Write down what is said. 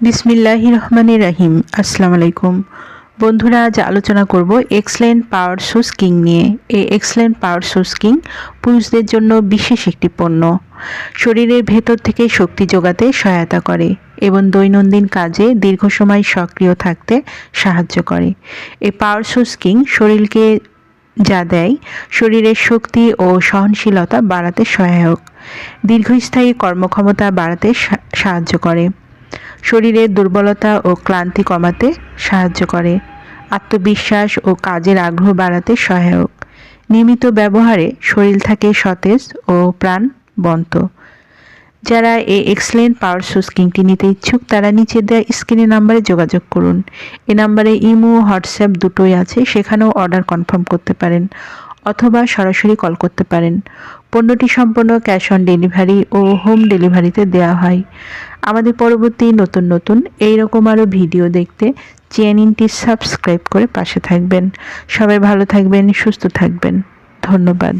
বিসমিল্লাহ রহমান রাহিম। আসসালামু আলাইকুম। বন্ধুরা, আজ আলোচনা করব এক্সলেন্ট পাওয়ার সুস কিং নিয়ে। এই এক্সলেন্ট পাওয়ার সুস কিং পুরুষদের জন্য বিশেষ একটি পণ্য। শরীরের ভেতর থেকে শক্তি যোগাতে সহায়তা করে এবং দৈনন্দিন কাজে দীর্ঘ সময় সক্রিয় থাকতে সাহায্য করে। এই পাওয়ার সুস কিং শরীরকে যা দেয়, শরীরের শক্তি ও সহনশীলতা বাড়াতে সহায়ক। দীর্ঘস্থায়ী কর্মক্ষমতা বাড়াতে সাহায্য করে। শরীরের দুর্বলতা ও ক্লান্তি কমাতে সাহায্য করে। আত্মবিশ্বাস ও কাজের আগ্রহ বাড়াতে সহায়ক। নিয়মিত ব্যবহারে শরীর থাকে সতেজ ও প্রাণবন্ত যারা এই এক্সেলেন্ট পাওয়ার সুস্কিংটি নিতে ইচ্ছুক, তারা নিচে দেওয়া স্ক্রিনে নাম্বারে যোগাযোগ করুন। এ নাম্বারে ইমো, হোয়াটসঅ্যাপ দুটোই আছে, সেখানেও অর্ডার কনফার্ম করতে পারেন। অথবা সরাসরি কল করতে পারেন। পণ্যটি সম্পূর্ণ ক্যাশ অন ডেলিভারি ও হোম ডেলিভারিতে দেওয়া হয়। আমাদের পরবর্তী নতুন নতুন এই রকম আরও ভিডিও দেখতে চ্যানেলটি সাবস্ক্রাইব করে পাশে থাকবেন। সবাই ভালো থাকবেন, সুস্থ থাকবেন। ধন্যবাদ।